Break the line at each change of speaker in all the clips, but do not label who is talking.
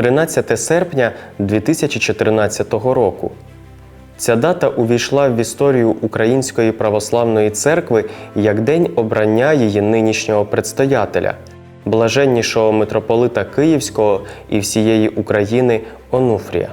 13 серпня 2014 року. Ця дата увійшла в історію Української православної церкви як день обрання її нинішнього предстоятеля, блаженнішого митрополита Київського і всієї України Онуфрія.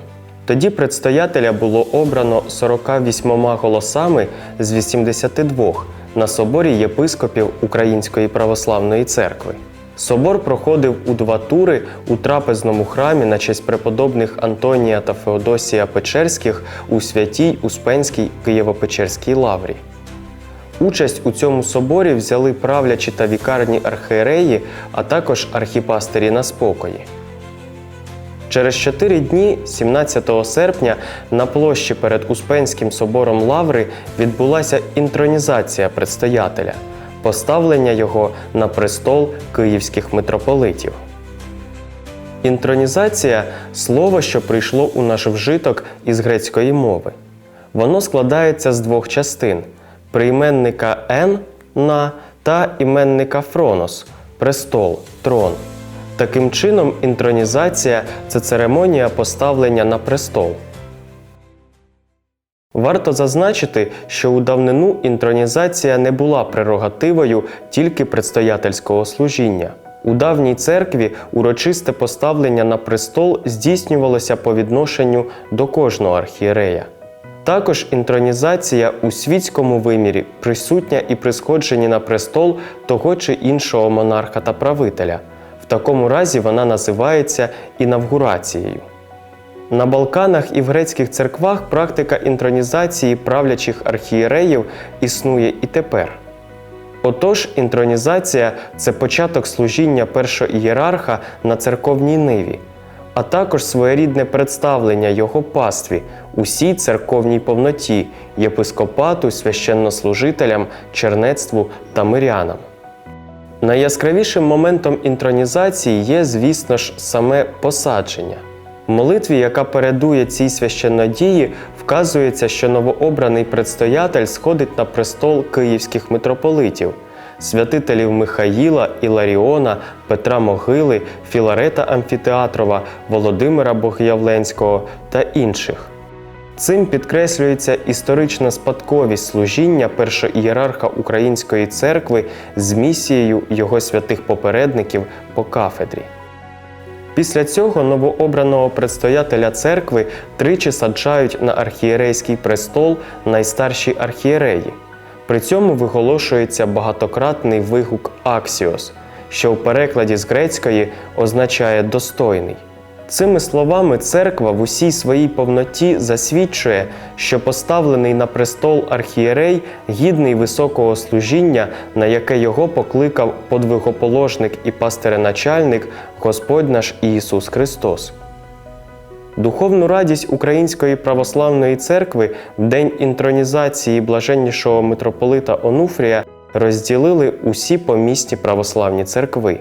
Тоді предстоятеля було обрано 48 голосами з 82 на соборі єпископів Української православної церкви. Собор проходив у два тури у трапезному храмі на честь преподобних Антонія та Феодосія Печерських у святій Успенській Києво-Печерській лаврі. Участь у цьому соборі взяли правлячі та вікарні архієреї, а також архіпастирі на спокої. Через чотири дні, 17 серпня, на площі перед Успенським собором Лаври відбулася інтронізація предстоятеля, поставлення його на престол київських митрополитів. Інтронізація слово, що прийшло у наш вжиток із грецької мови. Воно складається з двох частин: прийменника «ен» на та іменника фронос престол, трон. Таким чином, інтронізація це церемонія поставлення на престол. Варто зазначити, що у давнину інтронізація не була прерогативою тільки предстоятельського служіння. У давній церкві урочисте поставлення на престол здійснювалося по відношенню до кожного архієрея. Також інтронізація у світському вимірі присутня і при сходженні на престол того чи іншого монарха та правителя. В такому разі вона називається інавгурацією. На Балканах і в грецьких церквах практика інтронізації правлячих архієреїв існує і тепер. Отож, інтронізація це початок служіння першого ієрарха на церковній ниві, а також своєрідне представлення його пастві усій церковній повноті, єпископату, священнослужителям, чернецтву та мирянам. Найяскравішим моментом інтронізації є, звісно ж, саме посадження. Молитві, яка передує цій священнодії, вказується, що новообраний предстоятель сходить на престол київських митрополитів, святителів Михаїла, Іларіона, Петра Могили, Філарета Амфітеатрова, Володимира Богоявленського та інших. Цим підкреслюється історична спадковість служіння першоієрарха Української церкви з місією його святих попередників по кафедрі. Після цього новообраного предстоятеля церкви тричі саджають на архієрейський престол найстарші архієреї. При цьому виголошується багатократний вигук Аксіос, що в перекладі з грецької означає достойний. Цими словами церква в усій своїй повноті засвідчує, що поставлений на престол архієрей гідний високого служіння, на яке його покликав подвигоположник і пастиреначальник Господь наш Ісус Христос. Духовну радість Української православної церкви в день інтронізації блаженнішого митрополита Онуфрія розділили усі помісні православні церкви.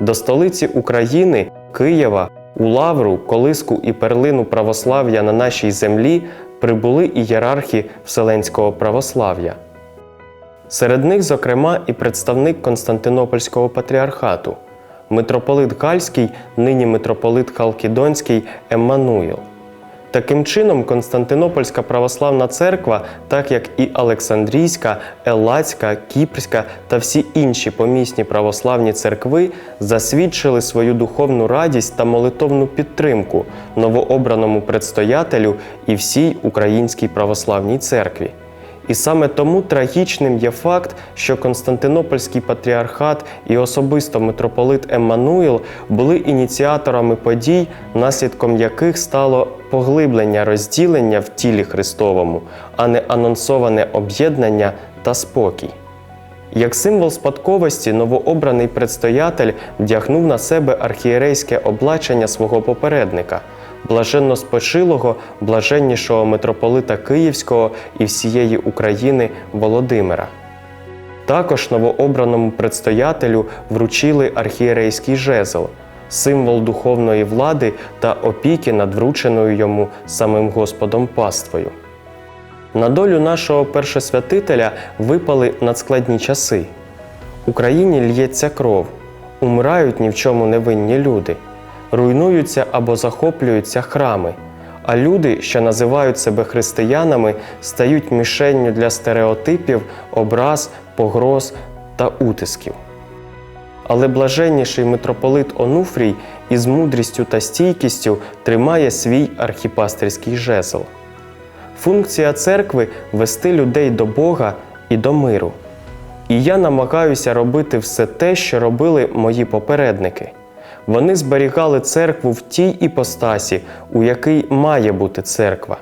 До столиці України, Києва, у лавру, колиску і перлину православ'я на нашій землі прибули ієрархи Вселенського православ'я. Серед них, зокрема, і представник Константинопольського патріархату, митрополит Гальський, нині митрополит Халкідонський Еммануїл. Таким чином, Константинопольська православна церква, так як і Олександрійська, Елацька, Кіпрська та всі інші помісні православні церкви, засвідчили свою духовну радість та молитовну підтримку новообраному предстоятелю і всій українській православній церкві. І саме тому трагічним є факт, що Константинопольський патріархат і особисто митрополит Еммануїл були ініціаторами подій, наслідком яких стало поглиблення розділення в тілі Христовому, а не анонсоване об'єднання та спокій. Як символ спадковості, новообраний предстоятель вдягнув на себе архієрейське облачення свого попередника, блаженно спочилого, блаженнішого митрополита Київського і всієї України Володимира. Також новообраному предстоятелю вручили архієрейський жезл, символ духовної влади та опіки над врученою йому самим Господом паствою. На долю нашого першосвятителя випали надскладні часи. Україні л'ється кров, умирають ні в чому невинні люди. Руйнуються або захоплюються храми, а люди, що називають себе християнами, стають мішенню для стереотипів, образ, погроз та утисків. Але блаженніший митрополит Онуфрій із мудрістю та стійкістю тримає свій архіпастерський жезл. Функція церкви вести людей до Бога і до миру. І я намагаюся робити все те, що робили мої попередники. Вони зберігали церкву в тій іпостасі, у якій має бути церква.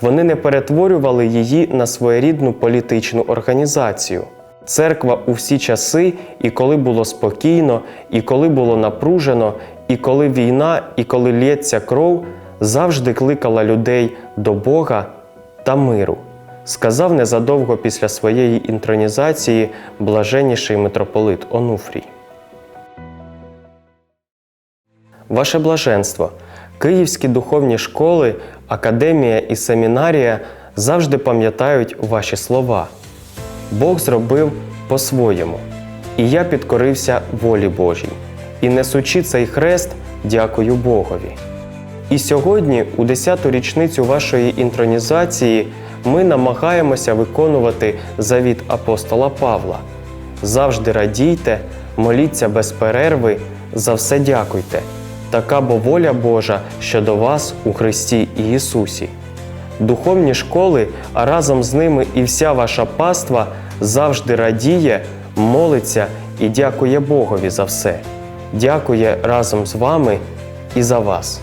Вони не перетворювали її на своєрідну політичну організацію. Церква у всі часи, і коли було спокійно, і коли було напружено, і коли війна, і коли лється кров, завжди кликала людей до Бога та миру, сказав незадовго після своєї інтронізації блаженніший митрополит Онуфрій. Ваше блаженство, київські духовні школи, академія і семінарія завжди пам'ятають ваші слова. Бог зробив по-своєму, і я підкорився волі Божій. І несучи цей хрест, дякую Богові. І сьогодні, у 10-ту річницю вашої інтронізації, ми намагаємося виконувати завіт апостола Павла. Завжди радійте, моліться без перерви, за все дякуйте. Така бо воля Божа щодо вас у Христі Ісусі. Духовні школи, а разом з ними і вся ваша паства завжди радіє, молиться і дякує Богові за все. Дякує разом з вами і за вас.